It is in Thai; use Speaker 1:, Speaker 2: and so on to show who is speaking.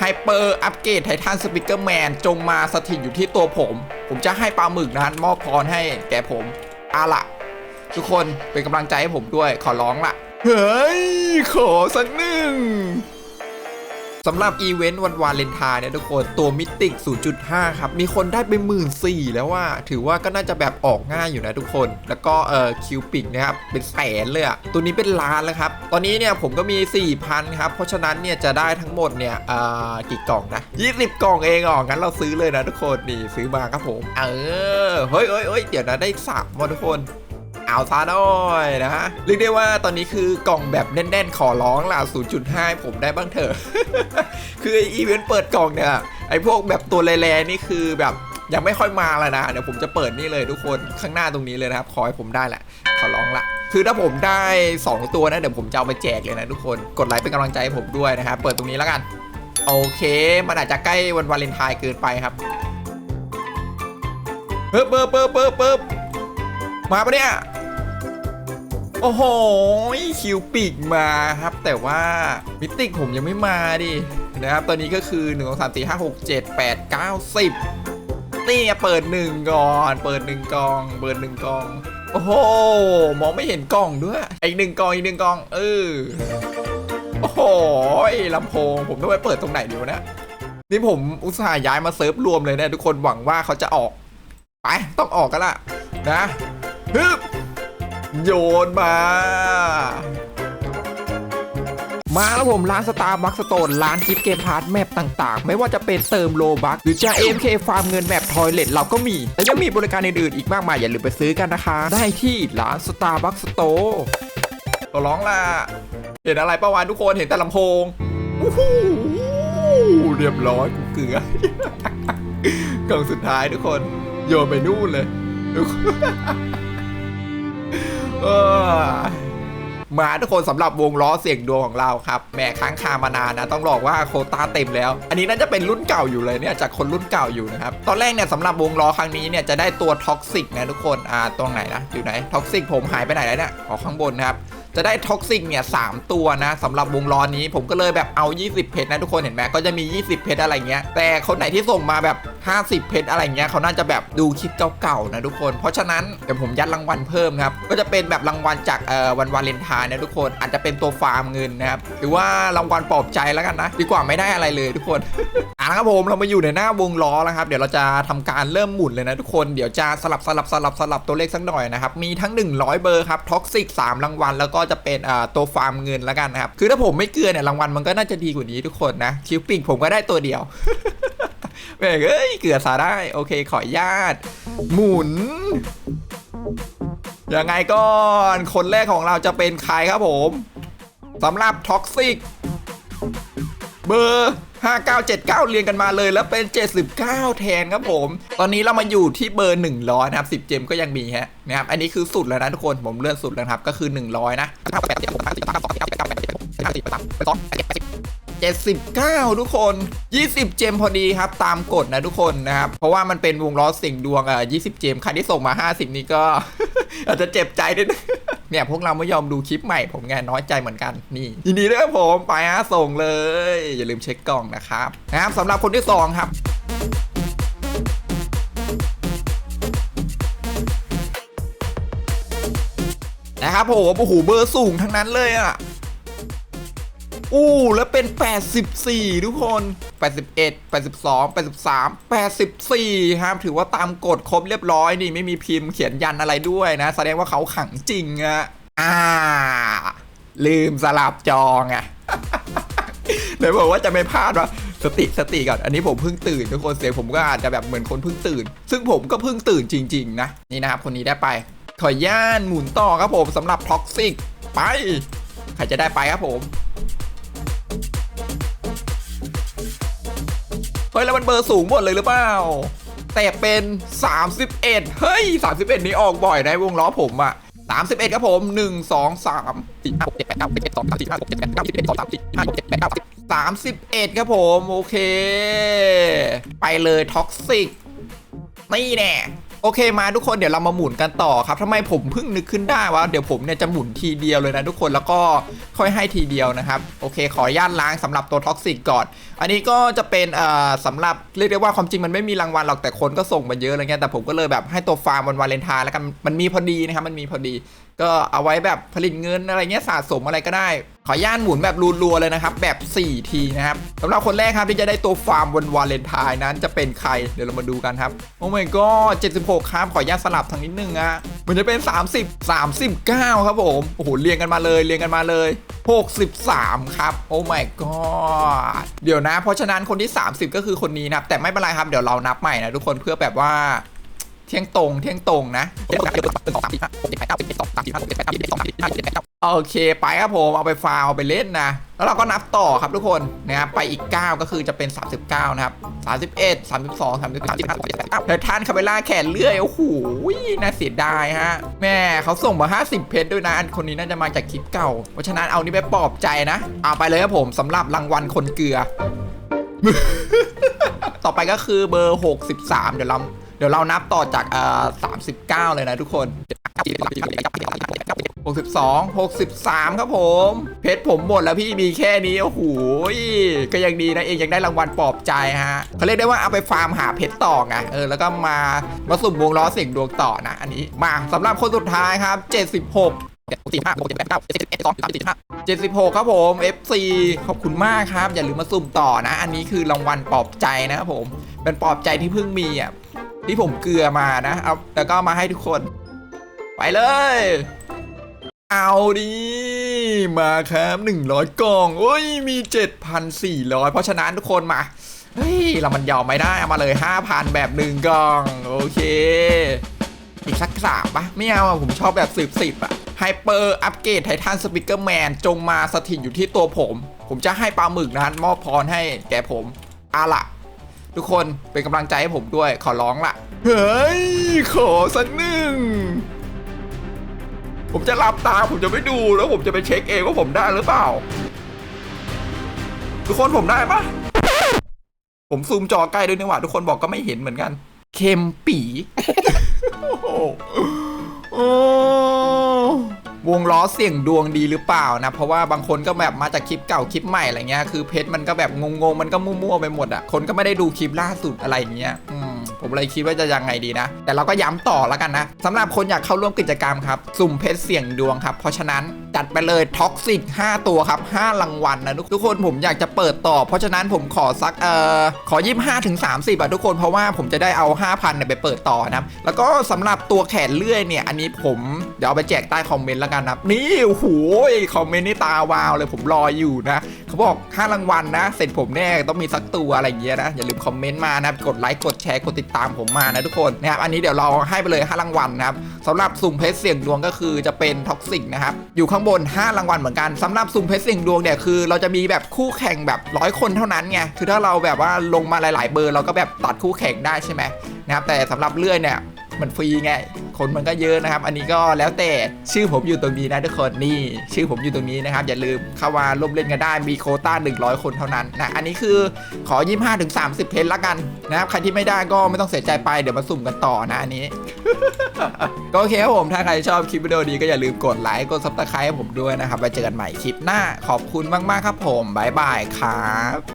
Speaker 1: ไฮเปอร์อัปเกรดไททันสปิเกอร์แมน จงมาสถิตอยู่ที่ตัวผม ผมจะให้ปลาหมึกนั้นมอบพรให้แก่ผมอาละ ทุกคนเป็นกำลังใจให้ผมด้วยขอร้องละเฮ้ย ขอสักหนึ่งสำหรับอีเวนต์วันวาเลนไทน์เนี่ยทุกคนตัวมิติก0.5 ครับ มีคนได้ไปหมื่นสี่แล้วว่าถือว่าก็น่าจะแบบออกง่ายอยู่นะทุกคน แล้วก็เอ่อคิวปิกนะครับเป็นแสนเลยอะตัวนี้เป็นล้านแล้วครับ ตอนนี้เนี่ยผมก็มี 4,000 ครับ เพราะฉะนั้นเนี่ยจะได้ทั้งหมดเนี่ยเอ่อกี่กล่องนะ 20 กล่องเองอ๋องั้นเราซื้อเลยนะทุกคนนี่ซื้อมาครับผม เออเฮ้ยเฮ้ยเฮ้ยเดี๋ยวนะได้สามว่ทุกคนเอาซะด้วยนะฮะเรียกได้ว่าตอนนี้คือกล่องแบบแน่น ๆ ขอร้องล่ะ0.5ผมได้บ้างเถอะคือไออีเวนต์เปิดกล่องเนี่ยไอพวกแบบตัวแรงๆนี่คือแบบยังไม่ค่อยมาแล้วนะเดี๋ยวผมจะเปิดนี่เลยทุกคนข้างหน้าตรงนี้เลยนะครับขอให้ผมได้แหละ ขอร้องละ คือถ้าผมได้ 2 ตัวนะเดี๋ยวผมจะเอาไปแจกเลยนะทุกคนกดไลค์เป็นกำลังใจให้ผมด้วยนะครับเปิดตรงนี้แล้วกันโอเค มันอาจจะใกล้วันวาเลนไทน์เกินไปครับเปิบเปิบเปิบเปิบมาปะเนี่ยโอ้โหคิวปีกมาครับ แต่ว่ามิติกผมยังไม่มาดินะครับตอนนี้ก็คือ1 2 3 4 5 6 7 8 9 10นี่เปิดหนึ่งก่อนเปิดหนึ่งกองเปิดหนึ่งกอง โอ้โหมองไม่เห็นกล่องด้วยอีกหนึ่งกองอีกหนึ่งกอง เออโอ้โหลำโพงผมต้องไปเปิดตรงไหนเดีวนะนี่ผมอุตส่าห์ย้ายมาเซิร์ฟรวมเลยนะทุกคนหวังว่าเขาจะออกไปต้องออกกันละนะฮึบโยนมา มาแล้วผมร้านสตาร์บัคสโตนร้านกิฟเกมพาร์ทแมปต่าง ๆ ไม่ว่าจะเป็นเติมโลบัคหรือจะ AMK ฟาร์มเงินแมปทอยเลทเราก็มีและยังมีบริการอื่นๆอีกมากมายอย่าลืมไปซื้อกันนะคะ ได้ที่ร้านสตาร์บัคสโตร์ตัวร้องล่ะ เห็นอะไรประวานทุกคนเห็นแต่ลำโพงอู้หเรียบร้อยกูเกลือกล่องสุดท้ายทุกคนโยนไปนู่นเลยมาทุกคนสำหรับวงล้อเสียงดวงของเราครับแมมค้างคามานานนะต้องบอกว่าโคต้าเต็มแล้ว อันนี้น่าจะเป็นรุ่นเก่าอยู่เลยเนี่ยจากคนรุ่นเก่าอยู่นะครับตอนแรกเนี่ยสำหรับวงล้อครั้งนี้เนี่ยจะได้ตัวท็อกซิกนะทุกคนอ่าตรงไหนนะอยู่ไหนท็อกซิกผมหายไปไหนแล้วเนี่ยออกข้างบนนะครับจะได้ท็อกซิกเนี่ยสตัวนะสำหรับวงล้อนี้ ผมก็เลยแบบเอา20เพชรนะทุกคนเห็นไหมก็จะมี 20เพชรอะไรเงี้ยแต่คนไหนที่ส่งมาแบบ50 เพชรอะไรเงี้ยเขาน่าจะแบบดูคลิปเก่า ๆ นะทุกคน เพราะฉะนั้นเดี๋ยวผมยัดรางวัลเพิ่มครับ ก็จะเป็นแบบรางวัลจากเอ่อวันวาเลนไทน์นะทุกคนอาจจะเป็นตัวฟาร์มเงินนะครับหรือว่ารางวัลปลอบใจแล้วกันนะดีกว่าไม่ได้อะไรเลยทุกคนอ่ะนครับผมเรามาอยู่ในหน้าวงล้อ แล้วครับ เดี๋ยวเราจะทำการเริ่มหมุนเลยนะทุกคนเดี๋ยวจะสลับสลับสลับสลับตัวเลขสักหน่อยนะครับมีทั้ง 100 เบอร์ครับท็อกซิก3รางวัลแล้วก็จะเป็นเอ่อตัวฟาร์มเงินแล้วกันนะครับคือถ้าผมไม่เกลือเนี่ยรางวัลมันก็น่าจะดีกว่านี้ทุกคนนะคิวปิงผมก็ได้ตัวเดียวแม่เอ้ยเกือบสาได้โอเค ขอญาตหมุน ยังไงก่อนคนแรกของเราจะเป็นใครครับผมสำหรับท็อกซิก เบอร์ 5979เรียงกันมาเลยแล้วเป็น 79 แทนครับผม ตอนนี้เรามาอยู่ที่เบอร์ 100 นะครับ 10 เจมก็ยังมีฮะนะครับอันนี้คือสุดแล้วนะทุกคนผมเลื่อนสุดแล้วครับก็คือ 100 นะ79 ทุกคน 20 เจมพอดีครับตามกฎนะทุกคนนะครับเพราะว่ามันเป็น วงล้อสิ่งดวงอ่ะ20 เจม ใครที่ส่งมา 50 นี่ก็อาจจะเจ็บใจนิดเนี่ยพวกเราไม่ยอมดูคลิปใหม่ผมไงน้อยใจเหมือนกันนี่ ยินดีด้วยผมไปฮะส่งเลย อย่าลืมเช็คกล่องนะครับนะครับสำหรับคนที่2ครับนะครับผมโอ้โหเบอร์สูงทั้งนั้นเลยอ่ะอู้แล้วเป็น 84 ทุกคน 81 82 83 84ครับถือว่าตามกฎครบเรียบร้อยนี่ไม่มีพิมพ์เขียนยันอะไรด้วยนะ แสดงว่าเขาขังจริงอะอ่าลืมสลับจองอะเหยบอกว่าจะไม่พลาดว่าสติสติก่อนอันนี้ผมเพิ่งตื่น ทุกคน เสียงผมก็อาจจะแบบเหมือนคนเพิ่งตื่น ซึ่งผมก็เพิ่งตื่นจริงๆ นะ นี่นะครับ คนนี้ได้ไป ขอย่านหมุนต่อครับผมสำหรับท็อกซิก ไปใครจะได้ไปครับผมเฮ้ยแล้วมันเบอร์สูงหมดเลยหรือเปล่า แต่เป็น 31 เฮ้ย 31 นี้ออกบ่อยในวงล้อผมอะ31ครับผม 1 2 3 4 5 6 7 8 9 10 11 12 13 14 15 16 17 18 19 20 21 22 23 24 25 26 27 28 29 30 31ครับผมโอเค ไปเลยท็อกซิก นี่แน่โอเคมาทุกคนเดี๋ยวเรามาหมุนกันต่อครับทำไมผมเพิ่งนึกขึ้นได้ว่า เดี๋ยวผมเนี่ยจะหมุนทีเดียวเลยนะทุกคนแล้วก็ค่อยให้ทีเดียวนะครับโอเคขออนุญาตล้างสำหรับตัวท็อกซิกก่อน อันนี้ก็จะเป็นเอ่อสำหรับเรียกได้ว่าความจริงมันไม่มีรางวัลหรอกแต่คนก็ส่งมาเยอะอะไรเงี้ยแต่ผมก็เลยแบบให้ตัวฟาร์มวันวาเลนไทน์แล้วกันมันมีพอดีนะครับมันมีพอดี ก็เอาไว้แบบผลิตเงินอะไรเงี้ยสะสมอะไรก็ได้ขอย่านหมุนแบบรัวๆเลยนะครับแบบ4ทีนะครับสำหรับคนแรกครับที่จะได้ตัวฟาร์มวันวาเลนไทน์นั้นจะเป็นใครเดี๋ยวเรามาดูกันครับโอ้ my g ก็76 ครับขอย่านสลับทางนิดนึงอะมันจะเป็น 30 39 ครับผมโอ้โหเรียงกันมาเลยเรียงกันมาเลย63ครับ โอ้ my g ก็เดี๋ยวนะเพราะฉะนั้นคนที่ 30 ก็คือคนนี้นะครับแต่ไม่เป็นไรครับเดี๋ยวเรานับใหม่นะทุกคนเพื่อแบบว่าเที่ยงตรงเที่ยงตรงนะโอเคไปครับผมเอาไปฟาวไปเล่นนะ แล้วเราก็นับต่อครับทุกคน นะครับ ไปอีก 9 ก็คือจะเป็น 39 นะครับ 31 32 33 35แตอท่านคาเบล่าแขนเลื่อย โอ้โหน่าเสียดายฮะ แม่เขาส่งมา 50 เพชรด้วยนะ อันคนนี้น่าจะมาจากคลิปเก่าเพราะฉะนั้นเอานี้ไปปลอบใจนะเอาไปเลยครับผมสำหรับรางวัลคนเกลือ ต่อไปก็คือเบอร์ 63 เดี๋ยวเราเดี๋ยวเรานับต่อจากอ่สามสิบเก้าเลยนะทุกคนหกสิบสองหกสิบสามครับผม เพชรผมหมดแล้วพี่มีแค่นี้ โอ้โห ก็ยังดีนะเองยังได้รางวัลปลอบใจฮะ เขาเรียกได้ว่าเอาไปฟาร์มหาเพชรต่อไง เออ แล้วก็มา มาสุ่มวงล้อเสียงดวงต่อนะ อันนี้มาสำหรับคนสุดท้ายครับเจ็ดสิบหกสี่ห้าหกเจ็ดเก้าสิบเ็ดหเจ็ดกครับผม FC ขอบคุณมากครับ อย่าลืมมาสุ่มต่อนะ อันนี้คือรางวัลปลอบใจนะครับผมเป็นปลอบใจที่เพิ่งมีอ่ะที่ผมเกลือมานะ เอา แล้วก็มาให้ทุกคน ไปเลย เอาดี มาครับ100 กล่อง โอ้ยมี 7,400 เพราะฉะนั้นทุกคนมา เฮ้ย เรามันยอมไม่ได้ เอามาเลย 5,000 แบบหนึ่งกล่อง โอเค อีกสักสามปะไม่เอาผมชอบแบบสืบสิบอะไฮเปอร์อัปเกรดไททันสปิเกอร์แมน จงมาสถิตอยู่ที่ตัวผม ผมจะให้ปลาหมึกนั้นมอบพรให้แก่ผมอะละทุกคน เป็นกำลังใจให้ผมด้วยขอร้องละเฮ้ย ขอสักหนึ่ง ผมจะหลับตา ผมจะไม่ดูแล้วผมจะไปเช็คเองว่าผมได้หรือเปล่า ทุกคนผมได้ปะผมซูมจอใกล้ด้วยนี่หว่า ทุกคนบอกก็ไม่เห็นเหมือนกันเค็มปีโอ้วงล้อเสี่ยงดวงดีหรือเปล่านะ เพราะว่าบางคนก็แบบมาจากคลิปเก่าคลิปใหม่อะไรเงี้ยคือเพชรมันก็แบบงงๆมันก็มั่วๆไปหมดอ่ะคนก็ไม่ได้ดูคลิปล่าสุดอะไรเงี้ยผมเลยคิดว่าจะยังไงดีนะ แต่เราก็ย้ำต่อแล้วกันนะสำหรับคนอยากเข้าร่วมกิจกรรมครับ สุ่มเพชรเสี่ยงดวงครับเพราะฉะนั้นจัดไปเลยท็อกซิก5ตัวครับ5รางวัลนะทุกคนผมอยากจะเปิดต่อ เพราะฉะนั้นผมขอสักเอ่อขอ 25ถึง30อ่ะทุกคนเพราะว่าผมจะได้เอา 5,000เนี่ยไปเปิดต่อนะแล้วก็สำหรับตัวแขนเลื่อยเนี่ย อันนี้ผมเดี๋ยวเอาไปแจกใต้คอมเมนต์แล้วกันนะนี่โอ้โหคอมเมนต์นี่ตาวาวเลยผมรออยู่นะเขาบอกห้ารางวัลนะเสร็จผมแน่ต้องมีสักตัวอะไรอย่างเงี้ยนะอย่าลืมคอมเมนต์มานะกดไลค์กดแชร์กดติดตามผมมานะทุกคนนะครับอันนี้เดี๋ยวเราให้ไปเลยห้ารางวัลนะครับสำหรับสุ่มเพชรเสี่ยงดวงก็คือจะเป็นท็อกซิกนะครับอยู่ข้างบน5รางวัลเหมือนกันสำหรับสุ่มเพชรเสี่ยงดวงเนี่ยคือเราจะมีแบบคู่แข่งแบบร้อยคนเท่านั้นไงคือถ้าเราแบบว่าลงมาหลาย ๆ เบอร์เราก็แบบตัดคู่แข่งได้ใช่ไหมนะครับแต่สำหรับเลื่อยเนี่ยมันฟรีไง คนมันก็เยอะนะครับ อันนี้ก็แล้วแต่ชื่อผมอยู่ตรงนี้นะทุกคนนี่ ชื่อผมอยู่ตรงนี้นะครับ อย่าลืมเข้ามาร่วมเล่นกันได้มีโคต้า 100 คนเท่านั้น นะอันนี้คือขอ 25ถึง30 เพนละกันนะครับใครที่ไม่ได้ก็ไม่ต้องเสียใจไปเดี๋ยวมาสุ่มกันต่อนะอันนี้ก็โอเคครับผมถ้าใครชอบคลิปวิดีโอนี้ก็อย่าลืมกดไลค์กดซับสไครต์ให้ผมด้วยนะครับไว้เจอกันใหม่คลิปหน้า ขอบคุณมากๆครับผมบ๊ายบายครับ